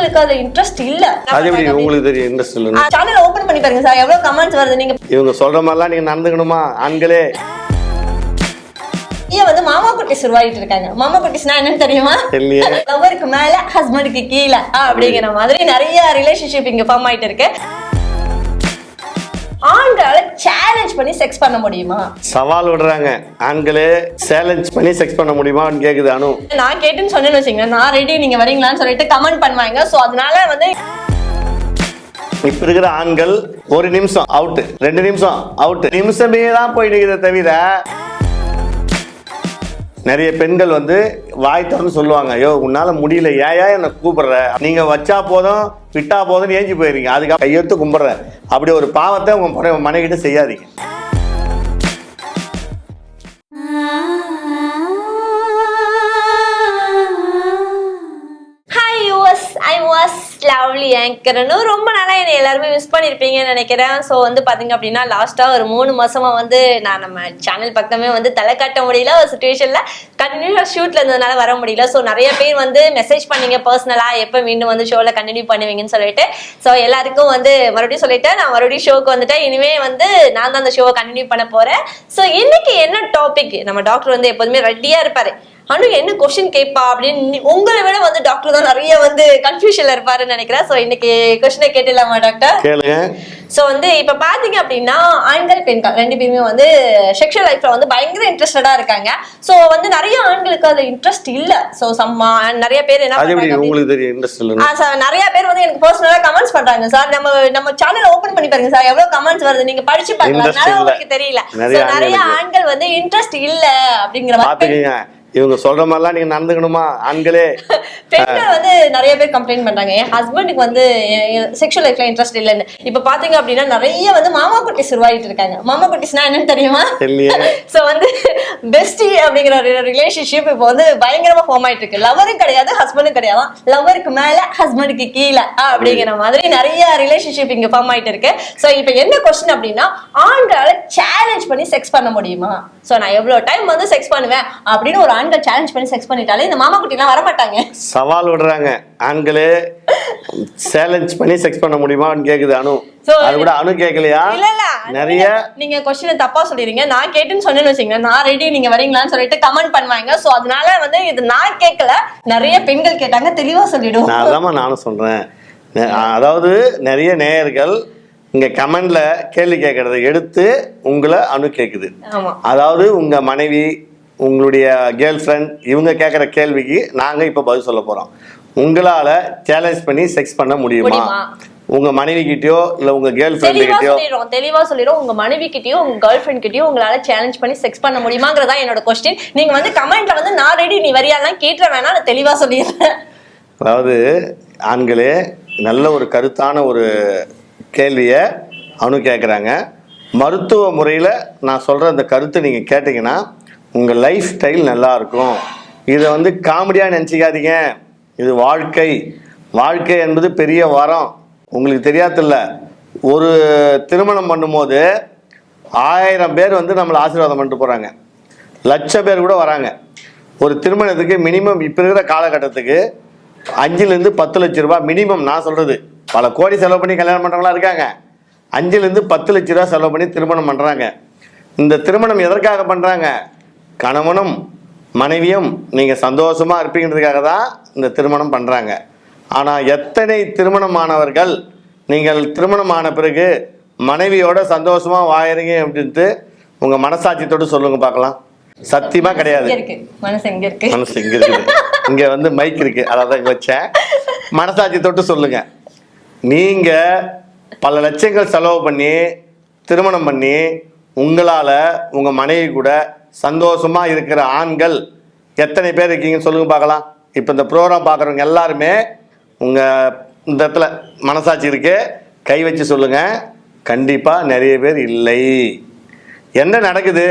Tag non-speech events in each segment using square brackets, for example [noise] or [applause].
ஆண்களுக்கு அதுல இன்ட்ரெஸ்ட் இல்ல. அது எப்படி உங்களுக்கு தெரியும்? இன்ட்ரெஸ்ட் இல்லைன்னு சேனல் ஓபன் பண்ணி பாருங்க சார் எவ்வளவு கமெண்ட்ஸ் வருது நீங்க இவங்க சொல்ற மாதிரிலாம் நீங்க நடந்துக்கணுமா ஆண்களே? ஏன் வந்து மாமா குட்டிஸ் உருவாகிட்டு இருக்காங்க. மாமா குட்டிஸ்னா என்னன்னு தெரியுமா? லவருக்கு மேல ஹஸ்பண்டுக்கு கீழே அப்படிங்கிற மாதிரி நிறைய ரிலேஷன்ஷிப் இங்க ஃபார்ம் ஆயிட்டு இருக்கு. ஆண்களால சேலஞ்ச் பண்ணி செக்ஸ் பண்ண முடியுமா? சவால் விடுறாங்க. ஆண்களே சேலஞ்ச் பண்ணி செக்ஸ் பண்ண முடியுமான்னு கேக்குது அனு. நான் கேட்டுன்னு சொன்னேன்னு வச்சுங்களேன் நான் ரெடி நீங்க வரீங்களான்னு சொல்லிட்டு கமெண்ட் பண்ணுவாங்க. சோ அதனால வந்து இப்ப இருக்கிற ஆண்கள் ஒரு நிமிஷம் அவுட் ரெண்டு நிமிஷம் அவுட் நிமிஷமே தான் போய் நிற்கிறத தவிர நிறைய பெண்கள் வந்து வாய் திறந்து சொல்லுவாங்க ஐயோ உன்னால முடியல. ஏயா என்ன கூப்பிடுற? நீங்க வச்சா போதும் விட்டா போதும் ஏஞ்சி போயிருக்கீங்க. அதுக்காக கையெடுத்து கும்பிடுறேன். அப்படி ஒரு பாவத்தை உங்க மனைகிட்ட செய்யாதீங்க. ஃபேமிலி ஆங்கர்னு ரொம்ப நாளாக என்னை எல்லாருமே மிஸ் பண்ணியிருப்பீங்கன்னு நினைக்கிறேன். ஸோ வந்து பார்த்தீங்க அப்படின்னா லாஸ்ட்டாக ஒரு மூணு மாதமாக வந்து நான் நம்ம சேனல் பக்கமே வந்து தலை காட்ட முடியல. ஒரு சுச்சுவேஷனில் கண்டினியூவாக ஷூட்டில் இருந்ததுனால வர முடியல. ஸோ நிறைய பேர் வந்து மெசேஜ் பண்ணீங்க பர்சனலாக எப்போ மீண்டும் வந்து ஷோவில் கண்டினியூ பண்ணுவீங்கன்னு சொல்லிட்டு. ஸோ எல்லாருக்கும் வந்து மறுபடியும் சொல்லிட்டேன். நான் மறுபடியும் ஷோக்கு வந்துட்டேன். இனிமே வந்து நான் தான் அந்த ஷோவை கண்டினியூ பண்ண போகிறேன் ஸோ இன்னைக்கு என்ன டாபிக் நம்ம டாக்டர் வந்து எப்போதுமே ரெடியாக இருப்பார். அனு என்ன கொஸ்டின் கேட்பா அப்படின்னு உங்களை விட வந்து டாக்டர் தான் நிறைய வந்து கன்ஃபியூஷன்ல இருப்பாருன்னு நினைக்கிறேன். ஸோ இன்னைக்கு கொஸ்டினை கேட்டுலாமா டாக்டர் கேளுங்க. ஸோ வந்து இப்போ பார்த்தீங்க அப்படின்னா ஆண்கள் பெண்கள் ரெண்டு பேருமே வந்து செக்ஷுவல் லைஃப்ல வந்து பயங்கர இன்ட்ரெஸ்டடா இருக்காங்க. ஸோ வந்து நிறைய ஆண்களுக்கு அதுல இன்ட்ரெஸ்ட் இல்ல. ஸோ சம்மா நிறைய பேர் என்ன அது சார் நிறைய பேர் வந்து எனக்கு பர்சனலா கமெண்ட்ஸ் பண்றாங்க சார் நம்ம நம்ம சேனல் ஓபன் பண்ணி பாருங்க சார் எவ்வளவு கமெண்ட்ஸ் வருது? நீங்க படிச்சு இல்ல. உங்களுக்கு தெரியல. நிறைய. ஆண்கள் வந்து இன்ட்ரெஸ்ட் இல்ல அப்படிங்கிற மாதிரி இவங்க சொல்ற மாதிரிலாம் நீங்க நடந்துக்கணுமா? ஆண்களே. பெண்கள் வந்து நிறைய பேர் கம்ப்ளைண்ட் பண்றாங்க. என் ஹஸ்பண்டுக்கு வந்து செக்ஷுவல் லைஃப்ல இன்ட்ரெஸ்ட் இல்லைன்னு. இப்ப பாத்தீங்க அப்படின்னா நிறைய வந்து மாமா குட்டிஸ் உருவாகிட்டு இருக்காங்க. மாமா குட்டிஸ்னா என்னன்னு தெரியுமா? சோ [laughs] வந்து பெஸ்டி அப்படிங்கிற ரிலேஷன்ஷிப் இப்போ வந்து பயங்கரமா ஃபார்ம் ஆயிட்டு இருக்கு. லவரும் கிடையாது ஹஸ்பண்டும் கிடையாது. லவருக்கு மேல ஹஸ்பண்டுக்கு கீழே அப்படிங்கிற மாதிரி நிறைய ரிலேஷன்ஷிப் இங்க ஃபார்ம் ஆயிட்டு இருக்கு. சோ இப்போ என்ன கொஸ்டின் அப்படின்னா ஆண்களால சேலஞ்ச் பண்ணி செக்ஸ் பண்ண முடியுமா? சோ நான் எவ்வளவு டைம் வந்து செக்ஸ் பண்ணுவேன் அப்படின்னு ஒரு ஆண்கள் சேலஞ்ச் பண்ணி செக்ஸ் பண்ணிட்டாலே இந்த மாமா குட்டிலாம் வர மாட்டாங்க சவால் விடுறாங்க. ஆண்களே சேலஞ்ச் பண்ணி செக்ஸ் பண்ண முடியுமான்னு கேக்குது அனு. அது கூட அனு கேட்கலையா இல்ல இல்ல நிறைய நீங்க கொஸ்டின் தப்பா சொல்லிடுறீங்க. நான் கேட்டுன்னு சொன்னேன்னு வச்சுங்களேன் நான் ரெடி நீங்க வரீங்களான்னு சொல்லிட்டு கமெண்ட் பண்ணுவாங்க. சோ அதனால வந்து இது நான் கேட்கல நிறைய பெண்கள் கேட்டாங்க. தெளிவா சொல்லிடுவோம் நான் அதாம்மா நானும் சொல்றேன். அதாவது நிறைய நேயர்கள் இங்க கமெண்ட்ல கேள்வி கேட்கறத எடுத்து உங்களை அனு கேக்குது. அதாவது உங்க மனைவி உங்களுடைய கேர்ள் ஃப்ரெண்ட் இவங்க கேட்குற கேள்விக்கு நாங்க இப்ப பதில் சொல்ல போறோம். உங்களால சேலஞ்ச் பண்ணி செக்ஸ் பண்ண முடியுமா? உங்க மனைவி கிட்டயோ இல்ல உங்க கேர்ள் ஃப்ரெண்டு கிட்டயோ? சொல்லிடுறோம் தெளிவா சொல்லிடுறோம் உங்க மனைவி கிட்டயும் உங்க கேர்ள் ஃபிரெண்ட் கிட்டயும் உங்களால சேலஞ்ச் பண்ணி செக்ஸ் பண்ண முடியுமாங்கிறதா என்னோட கொஸ்டின் நீங்க வந்து கமெண்ட்ல வந்து நான் ரெடி நீ வரியாலாம் கேட்டுற வேணா நான் தெளிவா சொல்லிடுறேன். அதாவது ஆண்களே நல்ல ஒரு கருத்தான ஒரு கேள்வியை அனு கேட்குறாங்க மருத்துவ முறையில் நான் சொல்கிற அந்த கருத்தை நீங்கள் கேட்டிங்கன்னா உங்கள் லைஃப் ஸ்டைல் நல்லா இருக்கும் இதை வந்து காமெடியாக நினச்சிக்காதீங்க. இது வாழ்க்கை. வாழ்க்கை என்பது பெரிய வரம். உங்களுக்கு தெரியாதில்ல. ஒரு திருமணம் பண்ணும்போது ஆயிரம் பேர் வந்து நம்மளை ஆசீர்வாதம் பண்ணிட்டு போகிறாங்க லட்சம் பேர் கூட வராங்க. ஒரு திருமணத்துக்கு மினிமம் இப்போ இருக்கிற காலகட்டத்துக்கு அஞ்சுலேருந்து பத்து லட்ச ரூபா மினிமம் நான் சொல்கிறது பல கோடி செலவு பண்ணி கல்யாணம் பண்ணுறவங்களாம் இருக்காங்க. அஞ்சுலேருந்து பத்து லட்ச ரூபா செலவு பண்ணி திருமணம் பண்ணுறாங்க இந்த திருமணம் எதற்காக பண்ணுறாங்க கணவனும் மனைவியும் நீங்கள் சந்தோஷமாக இருப்பீங்கிறதுக்காக தான் இந்த திருமணம் பண்ணுறாங்க ஆனால் எத்தனை திருமணமானவர்கள் நீங்கள் திருமணமான பிறகு மனைவியோட சந்தோஷமாக வாழறீங்க அப்படின்ட்டு உங்கள் மனசாட்சியத்தோடு சொல்லுங்க பார்க்கலாம். சத்தியமாக கிடையாது. மனசு எங்க இருக்கு. மனசு இங்க இருக்குது இங்க வந்து மைக் இருக்கு. அதான் இங்க வச்சேன். மனசாட்சி தொட்டு சொல்லுங்க. நீங்க பல லட்சங்கள் செலவு பண்ணி திருமணம் பண்ணி உங்களால உங்க மனைவி கூட சந்தோஷமாக இருக்கிற ஆண்கள் எத்தனை பேர் இருக்கீங்கன்னு சொல்லுங்க பார்க்கலாம். இப்போ இந்த ப்ரோக்ராம் பார்க்குறவங்க எல்லாருமே உங்கள் இந்த இடத்துல மனசாட்சி இருக்கு. கை வச்சு சொல்லுங்கள் கண்டிப்பாக நிறைய பேர் இல்லை. என்ன நடக்குது?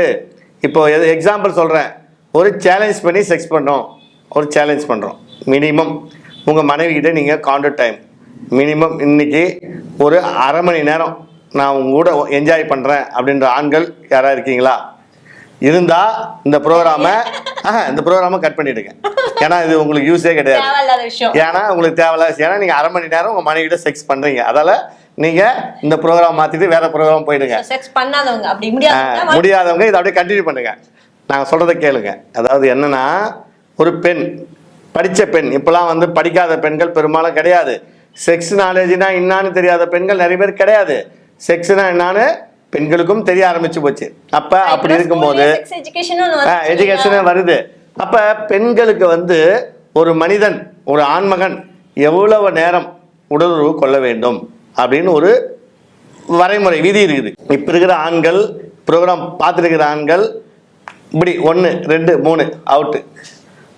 இப்போ எக்ஸாம்பிள் சொல்கிறேன் ஒரு சேலஞ்ச் பண்ணி செக்ஸ் பண்ணுறோம் ஒரு சேலஞ்ச் பண்ணுறோம் மினிமம் உங்கள் மனைவிக்கிட்ட நீங்கள் காண்டக்ட் டைம் மினிமம் இன்னைக்கு ஒரு அரை மணி நேரம் நான் உங்க கூட என்ஜாய் பண்ணுறேன் அப்படின்ற ஆண்கள் யாராக இருக்கீங்களா? இருந்தா இந்த ப்ரோக்ராமை இந்த ப்ரோக்ராமை கட் பண்ணிடுங்க. ஏன்னா இது உங்களுக்கு யூஸே கிடையாது. ஏன்னா உங்களுக்கு தேவையில்ல ஏன்னா நீங்க அரை மணி நேரம் உங்க மனைவிட்ட செக்ஸ் பண்றீங்க. அதால நீங்க இந்த ப்ரோக்ராம் மாத்திட்டு வேற ப்ரோக்ராம் போயிடுங்க. செக்ஸ் பண்ணாதவங்க அப்படி ஆ, முடியாது முடியாதவங்க இதை அப்படியே கண்டினியூ பண்ணுங்க. நாங்க சொல்றதை கேளுங்க. அதாவது என்னன்னா ஒரு பெண் படிச்ச பெண் இப்பெல்லாம் வந்து படிக்காத பெண்கள் பெரும்பாலும் கிடையாது. செக்ஸ் நாலேஜ்னா என்னான்னு தெரியாத பெண்கள் நிறைய பேர் கிடையாது. செக்ஸ்னா என்னான்னு பெண்களுக்கும் தெரிய ஆரம்பிச்சு போச்சு. அப்ப அப்படி இருக்கும்போது எஜுகேஷன் வருது அப்ப பெண்களுக்கு வந்து ஒரு மனிதன் ஒரு ஆண்மகன் எவ்வளவு நேரம் உடலுறவு கொள்ள வேண்டும் அப்படின்னு ஒரு வரைமுறை விதி இருக்குது. இப்ப இருக்கிற ஆண்கள் ப்ரோக்ராம் பார்த்துருக்கிற ஆண்கள் இப்படி ஒன்று ரெண்டு மூணு அவுட்டு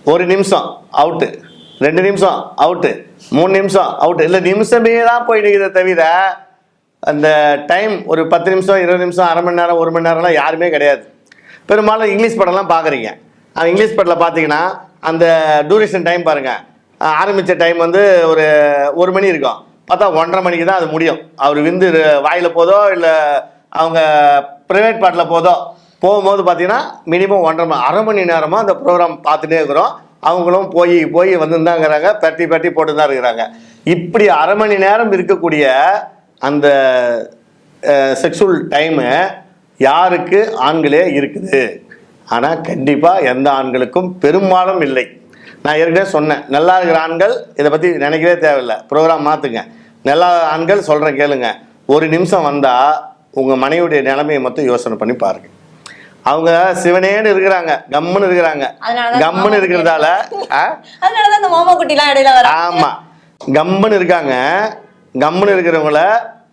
ஒரு நிமிஷம் அவுட்டு ரெண்டு நிமிஷம் அவுட்டு மூணு நிமிஷம் அவுட்டு இல்லை நிமிஷமே தான் போயிட்டு தவிர அந்த டைம் ஒரு பத்து நிமிஷம் இருபது நிமிஷம் அரை மணி நேரம் ஒரு மணி நேரம்லாம் யாருமே கிடையாது. பெரும்பாலும் இங்கிலீஷ் படம்லாம் பார்க்குறீங்க. அந்த இங்கிலீஷ் படத்தில் பார்த்தீங்கன்னா அந்த டூரேஷன் டைம் பாருங்கள் ஆரம்பித்த டைம் வந்து ஒரு ஒரு மணி இருக்கும். பார்த்தா ஒன்றரை மணிக்கு தான் அது முடியும். அவர் விந்து வாயில் போதோ இல்லை அவங்க ப்ரைவேட் பாட்டில் போதோ போகும்போது பார்த்தீங்கன்னா மினிமம் ஒன்றரை மணி அரை மணி நேரமாக அந்த ப்ரோக்ராம் பார்த்துட்டே இருக்கிறோம். அவங்களும் போய் போய் வந்துருந்தாங்கிறாங்க பட்டி பட்டி போட்டு தான் இருக்கிறாங்க. இப்படி அரை மணி நேரம் இருக்கக்கூடிய அந்த செக்ஸுவல் டைமு யாருக்கு? ஆண்களே இருக்குது. ஆனால் கண்டிப்பாக எந்த ஆண்களுக்கும் பெரும்பாலும் இல்லை. நான் ஏற்கனவே சொன்னேன். நல்லா இருக்கிற ஆண்கள் இதை பற்றி நினைக்கவே தேவையில்லை. ப்ரோக்ராம் மாற்றுங்க நல்லா ஆண்கள் சொல்கிறேன் கேளுங்க. ஒரு நிமிஷம் வந்தால் உங்கள் மனைவியுடைய நிலைமையை மட்டும் யோசனை பண்ணி பாருங்க. அவங்க சிவனேன்னு இருக்கிறாங்க. கம்முன்னு இருக்கிறாங்க. கம்முன்னு இருக்கிறதால ஆமா. கம்முன்னு இருக்காங்க. கம்முன்னு இருக்கிறவங்கள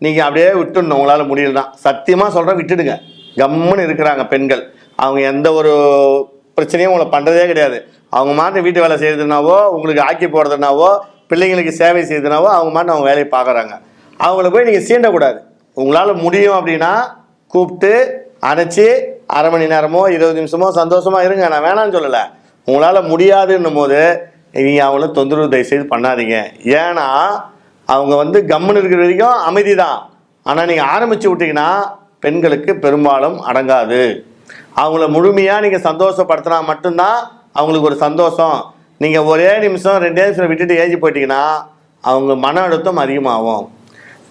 நீங்கள் அப்படியே விட்டுடணும். உங்களால் முடியலன்னா. சத்தியமாக சொல்கிறேன் விட்டுடுங்க. கம்முன்னு இருக்கிறாங்க பெண்கள். அவங்க எந்த ஒரு பிரச்சனையும் உங்களை பண்ணுறதே கிடையாது. அவங்க மாட்டு வீட்டு வேலை செய்யறதுனாவோ உங்களுக்கு ஆக்கி போடுறதுனாவோ பிள்ளைங்களுக்கு சேவை செய்யறதுனாவோ அவங்க மாட்டு அவங்க வேலையை பார்க்குறாங்க. அவங்கள போய் நீங்கள் சீண்டக்கூடாது. உங்களால் முடியும் அப்படின்னா கூப்பிட்டு அணைச்சி அரை மணி நேரமோ இருபது நிமிஷமோ சந்தோஷமாக இருங்க. நான் வேணாம்னு சொல்லலை. உங்களால் முடியாதுன்னும் போது நீங்கள் அவங்கள தொந்தரவு தயவு செய்து பண்ணாதீங்க. ஏன்னா அவங்க வந்து கம்முன்னு இருக்கிற வரைக்கும் அமைதி தான் ஆனால் நீங்கள் ஆரம்பித்து விட்டீங்கன்னா பெண்களுக்கு பெரும்பாலும் அடங்காது. அவங்கள முழுமையாக நீங்கள் சந்தோஷப்படுத்தினா மட்டும்தான் அவங்களுக்கு ஒரு சந்தோஷம். நீங்கள் ஒரே நிமிஷம் ரெண்டே நிமிஷம் விட்டுட்டு ஏஜி போயிட்டீங்கன்னா அவங்க மன அழுத்தம் அதிகமாகும்.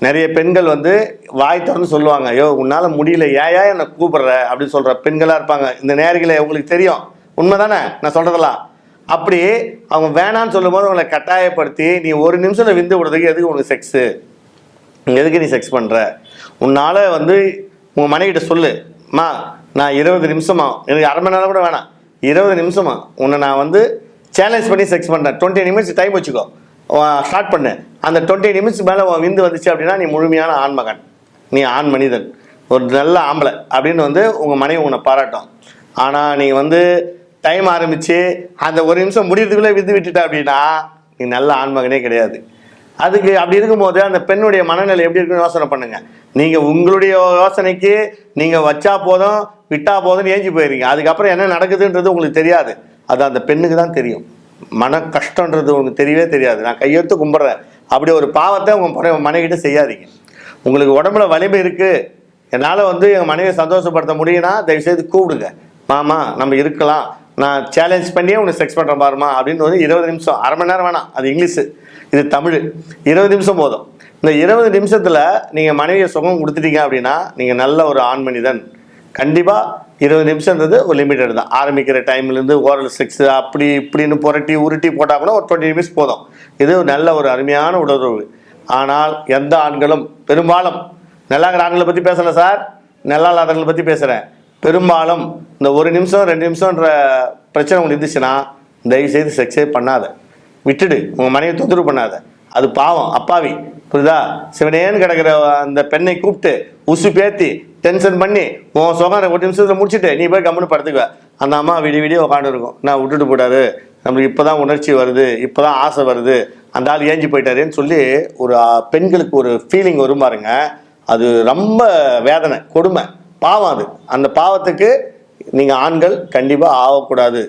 நிறைய பெண்கள் வந்து வாய் திறந்து சொல்லுவாங்க ஐயோ உன்னால் முடியல ஏயா என்னை கூப்பிடுற? அப்படின்னு சொல்கிற பெண்களாக இருப்பாங்க. இந்த நேர்களை உங்களுக்கு தெரியும். உண்மைதானே? நான் சொல்கிறதெல்லாம் அப்படி அவங்க வேணான்னு சொல்லும்போது அவங்களை கட்டாயப்படுத்தி நீ ஒரு நிமிஷத்தில் விந்து விடுறதுக்கு எதுக்கு உனக்கு செக்ஸு எதுக்கு நீ செக்ஸ் பண்ணுற உன்னால் வந்து உங்கள் மனைவிட்ட சொல்லு. மா நான் இருபது நிமிஷமா எனக்கு அரை மணி நேரம் கூட வேணாம். இருபது நிமிஷமா உன்னை நான் வந்து சேலஞ்ச் பண்ணி செக்ஸ் பண்ணுறேன் டுவெண்ட்டி நிமிட்ஸ் டைம் வச்சுக்கோ. ஸ்டார்ட் பண்ணு. அந்த டுவெண்ட்டி நிமிட்ஸ் மேலே விந்து வந்துச்சு அப்படின்னா நீ முழுமையான ஆண்மகன். நீ ஆண் மனிதன். ஒரு நல்ல ஆம்பளை. அப்படின்னு வந்து உங்கள் மனைவி உன்னை பாராட்டும். ஆனால் நீ வந்து டைம் ஆரம்பித்து அந்த ஒரு நிமிஷம் முடியறதுக்குள்ளே விந்து விட்டுட்டேன் அப்படின்னா நீ நல்ல ஆண்மகனே கிடையாது. அதுக்கு அப்படி இருக்கும்போது அந்த பெண்ணுடைய மனநிலை எப்படி இருக்குன்னு யோசனை பண்ணுங்கள் நீங்கள் உங்களுடைய யோசனைக்கு நீங்கள் வச்சா போதும் விட்டா போதும்னு ஏஞ்சி போயிருங்க. அதுக்கப்புறம் என்ன நடக்குதுன்றது உங்களுக்கு தெரியாது. அது அந்த பெண்ணுக்கு தான் தெரியும். மன கஷ்டன்றது உங்களுக்கு தெரியவே தெரியாது. நான் கையெழுத்து கும்பிட்றேன். அப்படி ஒரு பாவத்தை உங்கள் மனைவிட்ட செய்யாதீங்க. உங்களுக்கு உடம்புல வலிமை இருக்குது என்னால் வந்து எங்கள் மனைவியை சந்தோஷப்படுத்த முடியும்னா தயவுசெய்து கூப்பிடுங்க. மாமா நம்ம இருக்கலாம். நான் சேலஞ்ச் பண்ணியே உனக்கு செக்ஸ் பண்ணுறேன் பாருமா அப்படின்னு வந்து இருபது நிமிஷம் அரை மணி நேரம் வேணாம். அது இங்கிலீஷு இது தமிழ். இருபது நிமிஷம் போதும். இந்த இருபது நிமிஷத்தில் நீங்கள் மனைவியை சுகம் கொடுத்துட்டீங்க அப்படின்னா நீங்கள் நல்ல ஒரு ஆண் மனிதன். கண்டிப்பாக இருபது நிமிஷம்ன்றது ஒரு லிமிட்டட் தான். ஆரம்பிக்கிற டைம்லேருந்து ஓரல் செக்ஸ் அப்படி இப்படின்னு புரட்டி உருட்டி போட்டால் கூட ஒரு டுவெண்ட்டி நிமிஷம் போதும். இது நல்ல ஒரு அருமையான உடலுறவு. ஆனால் எந்த ஆண்களும் பெரும்பாலும் நல்லா இருக்கிற ஆண்களை பற்றி பேசலை சார். நல்லா இல்லாதவங்களை பற்றி பேசுகிறேன் பெரும்பாலும் இந்த ஒரு நிமிஷம் ரெண்டு நிமிஷம்ன்ற பிரச்சனை உங்களுக்கு இருந்துச்சுன்னா தயவுசெய்து செக்ஸே பண்ணாத. விட்டுடு. உங்கள் மனைவி தொந்தரவு பண்ணாத. அது பாவம். அப்பாவி. புரியுதா? சிவனேன்னு கிடக்கிற அந்த பெண்ணை கூப்பிட்டு உசு பேத்தி டென்ஷன் பண்ணி உன் சுகம் ஒரு நிமிஷத்தில் முடிச்சுட்டு நீ போய் கம்முன்னு படுத்துக்குவ அந்த அம்மா விடிய விடிய உட்காந்து இருக்கும். நான் விட்டுட்டு போட்டாரு நம்மளுக்கு இப்போ தான் உணர்ச்சி வருது. இப்போ தான் ஆசை வருது. அந்த ஆள் ஏஞ்சி போயிட்டாருன்னு சொல்லி ஒரு பெண்களுக்கு ஒரு ஃபீலிங் வரும் பாருங்க. அது ரொம்ப வேதனை கொடுமை. பாவம் அது. அந்த பாவத்துக்கு நீங்கள் ஆண்கள் கண்டிப்பாக ஆகக்கூடாது.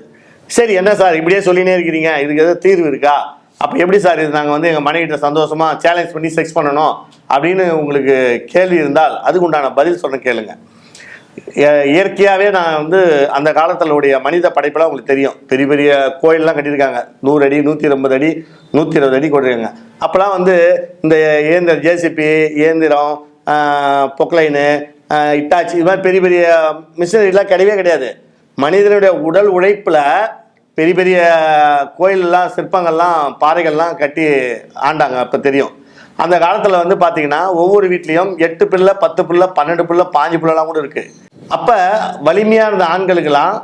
சரி என்ன சார்? இப்படியே சொல்லினே இருக்கிறீங்க. இதுக்கு எதாவது தீர்வு இருக்கா? அப்போ எப்படி சார் இது நாங்கள் வந்து எங்கள் மனைவிட்ட சந்தோஷமாக சேலஞ்ச் பண்ணி செக்ஸ் பண்ணணும் அப்படின்னு உங்களுக்கு கேள்வி இருந்தால் அதுக்கு உண்டான பதில் சொல்ல கேளுங்க. இயற்கையாகவே நான் வந்து அந்த காலத்திலுடைய மனித படைப்பெல்லாம் உங்களுக்கு தெரியும். பெரிய பெரிய கோயிலெலாம் கட்டியிருக்காங்க. நூறு அடி நூற்றி ஐம்பது அடி நூற்றி இருபது அடி கொண்டிருக்காங்க அப்போல்லாம் வந்து இந்த இயந்திர ஜேசிபி இயந்திரம் பொக்லைனு இட்டாச்சி. இது மாதிரி பெரிய பெரிய மிஷினரிலாம் கிடையவே கிடையாது. மனிதனுடைய உடல் உழைப்பில் பெரிய பெரிய கோயிலெல்லாம் சிற்பங்கள்லாம் பாறைகள்லாம் கட்டி ஆண்டாங்க அப்போ தெரியும். அந்த காலத்தில் வந்து பார்த்தீங்கன்னா ஒவ்வொரு வீட்லேயும் எட்டு பிள்ளை பத்து பிள்ளை பன்னெண்டு பிள்ளை பாஞ்சு பிள்ளைலாம் கூட இருக்குது அப்போ வலிமையாக இருந்த ஆண்களுக்கெல்லாம்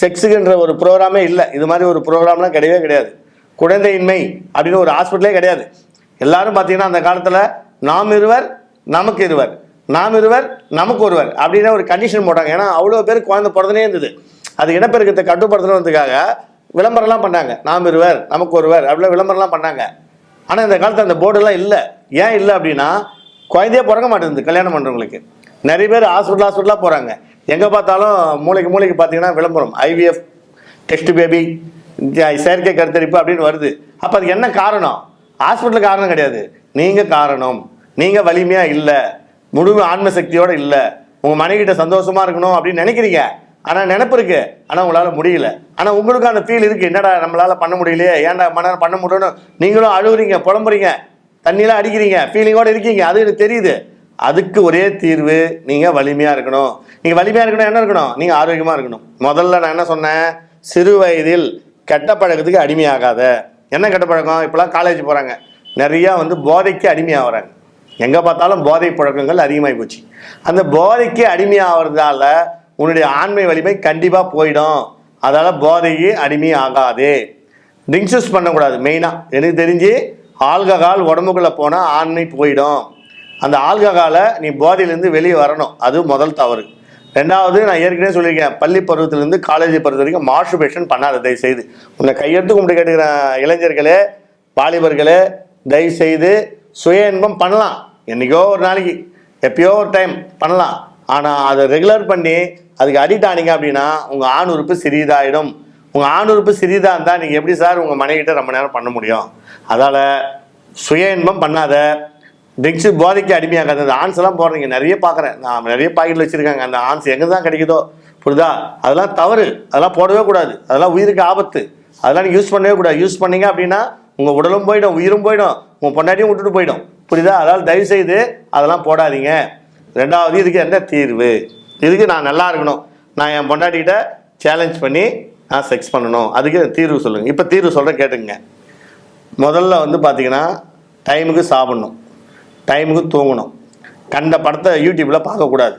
செக்ஸுக்குன்ற ஒரு ப்ரோக்ராமே இல்லை. இது மாதிரி ஒரு ப்ரோக்ராம்லாம் கிடையவே கிடையாது. குழந்தையின்மை அப்படின்னு ஒரு ஹாஸ்பிட்டலே கிடையாது. எல்லாரும் பார்த்தீங்கன்னா அந்த காலத்தில் நாம் இருவர் நமக்கு இருவர். நாம் இருவர் நமக்கு ஒருவர் அப்படின்னா ஒரு கண்டிஷன் போட்டாங்க. ஏன்னா அவ்வளோ பேர் குழந்தை பிறந்தனே இருந்தது. அது இனப்பெருக்கத்தை கட்டுப்படுத்தணுன்றதுக்காக விளம்பரம்லாம் பண்ணாங்க. நாம் இருவர் நமக்கு ஒருவர் அப்படிலாம் விளம்பரம்லாம் பண்ணாங்க. ஆனால் இந்த காலத்தில் அந்த போர்டெல்லாம் இல்லை. ஏன் இல்லை அப்படின்னா குழந்தையே பிறக்க மாட்டேங்குது கல்யாணம் பண்ணுறவங்களுக்கு நிறைய பேர் ஹாஸ்பிட்டல் ஹாஸ்பிட்டலாக போகிறாங்க எங்கே பார்த்தாலும் மூளைக்கு மூளைக்கு பார்த்தீங்கன்னா விளம்பரம். ஐவிஎஃப் டெஸ்ட் பேபி செயற்கை கருத்தரிப்பு அப்படின்னு வருது. அப்போ அதுக்கு என்ன காரணம்? ஹாஸ்பிட்டல் காரணம் கிடையாது. நீங்கள் காரணம். நீங்கள் வலிமையாக இல்லை. முழு ஆன்ம சக்தியோடு இல்லை. உங்கள் மனைவிட்ட சந்தோஷமாக இருக்கணும் அப்படின்னு நினைக்கிறீங்க. ஆனால் நினப்பு இருக்கு. ஆனால் உங்களால் முடியல. ஆனால் உங்களுக்கு அந்த ஃபீல் இருக்கு. என்னடா நம்மளால் பண்ண முடியலையே? ஏன்டா மன பண்ண முடியணும் நீங்களும் அழுகுறீங்க புலம்புறீங்க. தண்ணியெல்லாம் அடிக்கிறீங்க. ஃபீலிங்கோடு இருக்கீங்க. அது எனக்கு தெரியுது. அதுக்கு ஒரே தீர்வு நீங்கள் வலிமையாக இருக்கணும். நீங்கள் வலிமையாக இருக்கணும் என்ன இருக்கணும்? நீங்கள் ஆரோக்கியமாக இருக்கணும். முதல்ல நான் என்ன சொன்னேன்? சிறு வயதில் கெட்ட பழக்கத்துக்கு அடிமையாகாத. என்ன கெட்ட பழக்கம்? இப்போலாம் காலேஜ் போகிறாங்க நிறையா வந்து போதைக்கு அடிமையாகிறாங்க. எங்கே பார்த்தாலும் போதை பழக்கங்கள் அதிகமாகி போச்சு. அந்த போதைக்கு அடிமையாகிறதால உன்னுடைய ஆண்மை வலிமை கண்டிப்பாக போயிடும். அதால் போதைக்கு அடிமை ஆகாது ட்ரிங்க்ஸ் யூஸ் பண்ணக்கூடாது மெயினாக எனக்கு தெரிஞ்சு ஆல்கஹால் உடம்புக்குள்ளே போனால் ஆண்மை போயிடும். அந்த ஆல்கஹாலை நீ போதையிலேருந்து வெளியே வரணும். அது முதல் தவறு. ரெண்டாவது நான் ஏற்கனவே சொல்லியிருக்கேன் பள்ளி பருவத்திலேருந்து காலேஜ் பருவத்து வரைக்கும் மாஸ்டர்பேஷன் பண்ணாத தயவு செய்து உன்னை கையெடுத்து கும்பிட்டு கேட்டுக்கிறேன் இளைஞர்களே வாலிபர்களே தயவு செய்து சுய இன்பம் பண்ணலாம். என்றைக்கோ ஒரு நாளைக்கு எப்பயோ ஒரு டைம் பண்ணலாம். ஆனால் அதை ரெகுலர் பண்ணி அதுக்கு அடிக்ட் ஆனீங்க அப்படின்னா உங்கள் ஆண் உறுப்பு சிறிதாகிடும் உங்கள் ஆண் உறுப்பு சிறிதாக இருந்தால் நீங்கள் எப்படி சார் உங்கள் மனைவிட்ட ரொம்ப நேரம் பண்ண முடியும்? அதால் சுய இன்பம் பண்ணாத ட்ரிங்க்ஸு போதைக்கு அடிமையாகாது அந்த ஆன்ஸ் எல்லாம் போடுறீங்க. நிறைய பார்க்குறேன் நான் நிறைய பாக்கெட்டில் வச்சுருக்காங்க. அந்த ஆன்ஸ் எங்கே தான் கிடைக்குதோ புரியுதா? அதெல்லாம் தவறு. அதெல்லாம் போடவே கூடாது. அதெல்லாம் உயிருக்கு ஆபத்து. அதெல்லாம் நீங்கள் யூஸ் பண்ணவே கூடாது. யூஸ் பண்ணீங்க அப்படின்னா உங்கள் உடலும் போயிடும் உயிரும் போயிடும். உங்கள் பொண்டாட்டியும் விட்டுட்டு போயிடும். புரியுதா? அதனால் தயவு செய்து அதெல்லாம் போடாதீங்க. ரெண்டாவது இதுக்கு என்ன தீர்வு? இதுக்கு நான் நல்லா இருக்கணும். நான் என் பொண்டாட்டிகிட்ட சேலஞ்ச் பண்ணி நான் செக்ஸ் பண்ணணும். அதுக்கு தீர்வு சொல்லுங்கள் இப்போ தீர்வு சொல்கிறேன் கேட்டுங்க முதல்ல வந்து பார்த்தீங்கன்னா டைமுக்கு சாப்பிடணும். டைமுக்கு தூங்கணும். கண்ட படத்தை யூடியூப்பில் பார்க்கக்கூடாது.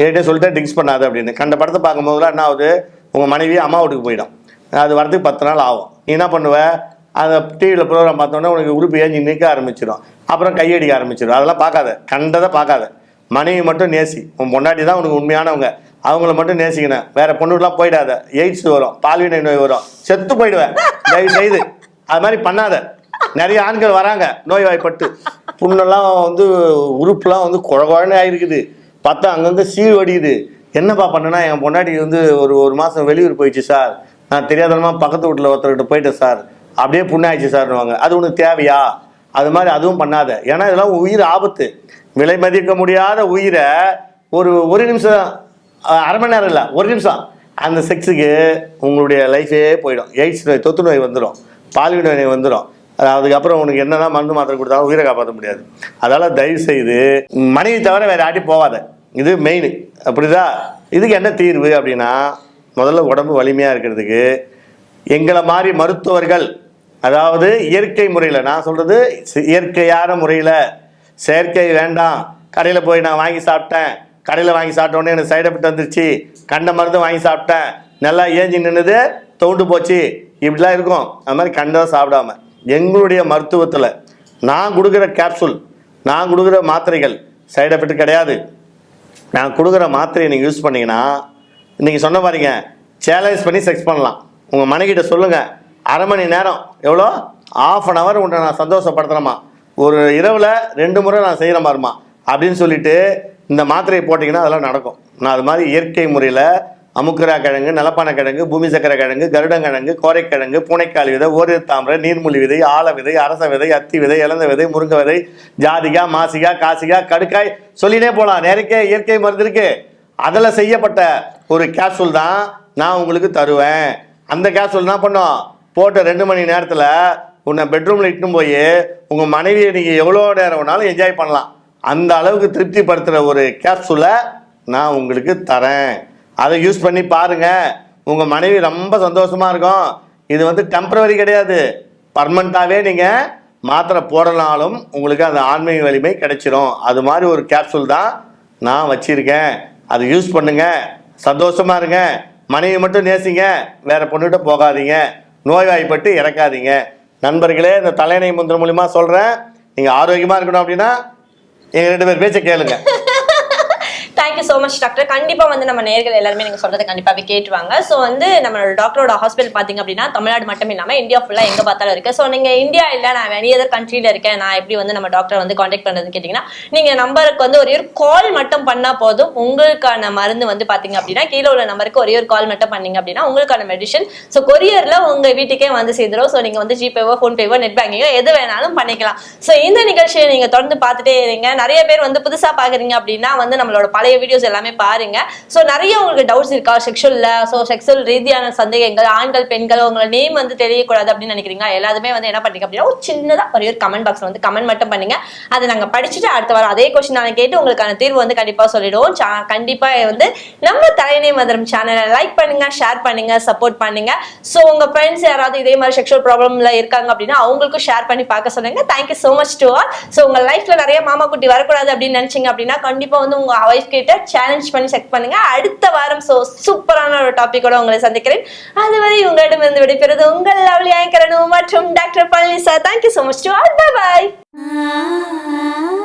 ஏற்கனவே சொல்லிட்டு ட்ரிங்க்ஸ் பண்ணாது அப்படின்னு. கண்ட படத்தை பார்க்கும்போதுலாம் என்ன ஆகுது? உங்கள் மனைவி அம்மா வீட்டுக்கு போயிடும். அது வரதுக்கு பத்து நாள் ஆகும். நீ என்ன பண்ணுவ? அந்த டிவியில் ப்ரோக்ராம் பார்த்தோன்னே உனக்கு உறுப்பு ஏஞ்சி நிற்க ஆரம்பிச்சிடும் அப்புறம் கையடிக்க ஆரம்பிச்சிடும் அதெல்லாம் பார்க்காத. கண்டதை பார்க்காத. மனைவி மட்டும் நேசி. உன் பொண்டாட்டி தான் உனக்கு உண்மையானவங்க. அவங்கள மட்டும் நேசிக்கணும். வேற பொண்ணுலாம் போயிடாத. எய்ட்ஸ் வரும். பால்வினை நோய் வரும். செத்து போயிடுவேன். தயவு செய்து. அது மாதிரி பண்ணாத. நிறைய ஆண்கள் வராங்க. நோய்வாய்ப்பட்டு. புண்ணெல்லாம் வந்து உறுப்புலாம் வந்து குழ குழன்னு ஆயிருக்குது. பார்த்தா அங்கங்கே சீழ் வடியுது என்னப்பா பண்ணுனா என் பொண்டாட்டி வந்து ஒரு ஒரு மாதம் வெளியூர் போயிடுச்சு சார். நான் தெரியாதனமா பக்கத்து வீட்டில் ஒருத்தர்கிட்ட போயிட்டேன் சார். அப்படியே புண்ணாயிடுச்சு சார்னுவாங்க அது உனக்கு தேவையா? அது மாதிரி அதுவும் பண்ணாத. ஏன்னா இதெல்லாம் உயிர் ஆபத்து. விலை மதிக்க முடியாத உயிரை ஒரு ஒரு நிமிஷம் அரை மணி நேரம் இல்லை ஒரு நிமிஷம். அந்த செக்ஸுக்கு உங்களுடைய லைஃபே போயிடும். எய்ட்ஸ் நோய் தொத்து நோய் வந்துடும் பால்வினை நோய் வந்துடும் அதுக்கப்புறம் உனக்கு என்னதான் மருந்து மாத்திரை கொடுத்தாலும் உயிரை காப்பாற்ற முடியாது. அதால் தயவு செய்து மனைவி தவிர வேற ஆட்டி போகாத. இது மெயின் அப்படிதான் இதுக்கு என்ன தீர்வு அப்படின்னா முதல்ல உடம்பு வலிமையாக இருக்கிறதுக்கு எங்களை மாதிரி மருத்துவர்கள் அதாவது இயற்கை முறையில் நான் சொல்கிறது இயற்கையான முறையில். செயற்கை வேண்டாம். கடையில் போய் நான் வாங்கி சாப்பிட்டேன். கடையில் வாங்கி சாப்பிட்டோன்னே எனக்கு சைடு எஃபெக்ட் வந்துருச்சு. கண்ட மருந்து வாங்கி சாப்பிட்டேன். நல்லா ஏஞ்சி நின்றுது தோண்டு போச்சு. இப்படிலாம் இருக்கும். அது மாதிரி கண்டதை சாப்பிடாம. எங்களுடைய மருத்துவத்தில் நான் கொடுக்குற கேப்சூல் நான் கொடுக்குற மாத்திரைகள் சைடு எஃபெக்ட் கிடையாது. நான் கொடுக்குற மாத்திரையை நீங்கள் யூஸ் பண்ணிங்கன்னா நீங்கள் சொன்ன பாருங்க சேலஞ்ச் பண்ணி செக்ஸ் பண்ணலாம். உங்கள் மனைகிட்ட சொல்லுங்கள் அரை மணி நேரம். எவ்வளோ? ஆஃப் அன் ஹவர் உன்னை நான் சந்தோஷப்படுத்துகிறேம்மா ஒரு இரவில் ரெண்டு முறை நான் செய்கிற மாதிரிம்மா அப்படின்னு சொல்லிட்டு இந்த மாத்திரையை போட்டிங்கன்னா அதெல்லாம் நடக்கும். நான் அது மாதிரி இயற்கை முறையில் அமுக்குரா கிழங்கு நிலப்பான கிழங்கு பூமி சக்கர கிழங்கு கருடங்கிழங்கு கோரைக்கிழங்கு பூனைக்கால் விதை ஓரிரு தாமரை நீர்மொழி விதை ஆல விதை அரச விதை அத்தி விதை இளந்த விதை முருங்கை விதை ஜாதிகா மாசிகா காசிகா கடுக்காய் சொல்லினே போகலாம் நிறைய இயற்கை மருந்து இருக்கு. அதில் செய்யப்பட்ட ஒரு கேப்சூல் தான் நான் உங்களுக்கு தருவேன். அந்த கேப்சூல் என்ன பண்ணோம்? போட்ட ரெண்டு மணி நேரத்தில் உன்னை பெட்ரூமில் இட்டுன்னு போய் உங்கள் மனைவியை நீங்கள் எவ்வளோ நேரம் வேணாலும் என்ஜாய் பண்ணலாம். அந்த அளவுக்கு திருப்திப்படுத்துகிற ஒரு கேப்சூலை நான் உங்களுக்கு தரேன். அதை யூஸ் பண்ணி பாருங்கள் உங்கள் மனைவி ரொம்ப சந்தோஷமாக இருக்கும். இது வந்து டெம்பரவரி கிடையாது. பர்மனண்ட்டாகவே நீங்கள் மாத்திரை போடனாலும் உங்களுக்கு அந்த ஆன்மீக வலிமை கிடைச்சிரும். அது மாதிரி ஒரு கேப்சூல் தான் நான் வச்சுருக்கேன். அதை யூஸ் பண்ணுங்கள் சந்தோஷமாக இருங்க. மனைவி மட்டும் நேசிங்க வேற பொண்ணுகிட்ட போகாதீங்க நோய்வாய்ப்பட்டு இறக்காதீங்க. நண்பர்களே இந்த தலையணை முந்திர மூலியமா சொல்றேன். நீங்க ஆரோக்கியமா இருக்கணும் அப்படின்னா எங்க ரெண்டு பேர் பேச்ச கேளுங்க. தேங்க்யூ ஸோ மச் டாக்டர் கண்டிப்பா வந்து நம்ம நேர்கள் எல்லாருமே நீங்க சொல்றது கண்டிப்பாவே கேட்டுவாங்க. ஸோ வந்து நம்மளோட டாக்டரோட ஹாஸ்பிட்டல் பாத்தீங்க அப்படின்னா தமிழ்நாடு மட்டும் இல்லாம இந்தியா ஃபுல்லா எங்க பார்த்தாலும் இருக்கு. ஸோ நீங்க இந்தியா இல்ல நான் வெளி அதர் கண்ட்ரில இருக்கேன் நான் எப்படி வந்து நம்ம டாக்டர் வந்து காண்டாக்ட் பண்றதுன்னு கேட்டீங்கன்னா நீங்க நம்பருக்கு வந்து ஒரே ஒரு கால் மட்டும் பண்ணா போதும். உங்களுக்கான மருந்து வந்து பாத்தீங்க அப்படின்னா கீழே உள்ள நம்பருக்கு ஒரே ஒரு கால் மட்டும் பண்ணீங்க அப்படின்னா உங்களுக்கான மெடிசன் ஸோ கொரியர்ல உங்க வீட்டுக்கே வந்து சேர்ந்துரும். ஸோ நீங்க வந்து ஜிபேவோ ஃபோன்பேவோ நெட் பேங்கிங்கோ எது வேணாலும் பண்ணிக்கலாம். ஸோ இந்த நிகழ்ச்சியை நீங்க தொடர்ந்து பார்த்துட்டே இருங்க. நிறைய பேர் வந்து புதுசா பாக்குறீங்க அப்படின்னா வந்து நம்மளோட பழைய வீடியோஸ் எல்லாமே பாருங்க. ஸோ நிறைய உங்களுக்கு டவுட்ஸ் இருக்கா? செக்ஷுவல்ல ஸோ செக்ஷுவல் ரீதியான சந்தேகங்கள் ஆண்கள் பெண்கள் உங்களோட நேம் வந்து தெரியக்கூடாது அப்படின்னு நினைக்கிறீங்க எல்லாருமே வந்து என்ன பண்ணீங்க அப்படின்னா ஒரு சின்னதாக ஒரே ஒரு கமெண்ட் பாக்ஸ்ல வந்து கமெண்ட் மட்டும் பண்ணுங்க. அதை நாங்கள் படிச்சுட்டு அடுத்த வாரம் அதே கொஸ்டின் நான் கேட்டு உங்களுக்கான தீர்வு வந்து கண்டிப்பாக சொல்லிடுவோம். கண்டிப்பாக வந்து நம்ம தலைநே மதுரம் சேனலை லைக் பண்ணுங்க ஷேர் பண்ணுங்க சப்போர்ட் பண்ணுங்க. ஸோ உங்க ஃப்ரெண்ட்ஸ் யாராவது இதே மாதிரி செக்ஷுவல் ப்ராப்ளம்ல இருக்காங்க அப்படின்னா அவங்களுக்கும் ஷேர் பண்ணி பார்க்க சொல்லுங்க. Thank you so much to all so உங்க லைஃப்ல நிறைய மாமா குட்டி வரக்கூடாது அப்படின்னு நினைச்சீங்க அப்படின்னா கண்டிப்பா வந்து உங்க ஒய்ஃப் கிட்ட சேலஞ்ச் பண்ணி செக் பண்ணுங்க. அடுத்த வாரம் ஸோ சூப்பரான ஒரு டாபிக்கோட உங்களை சந்திக்கிறேன். அதுவரை உங்களிடமிருந்து விடைபெறுவது உங்கள் லவ்லி ஆங்கரனு மற்றும் doctor Palani sir thank you so much to all bye ah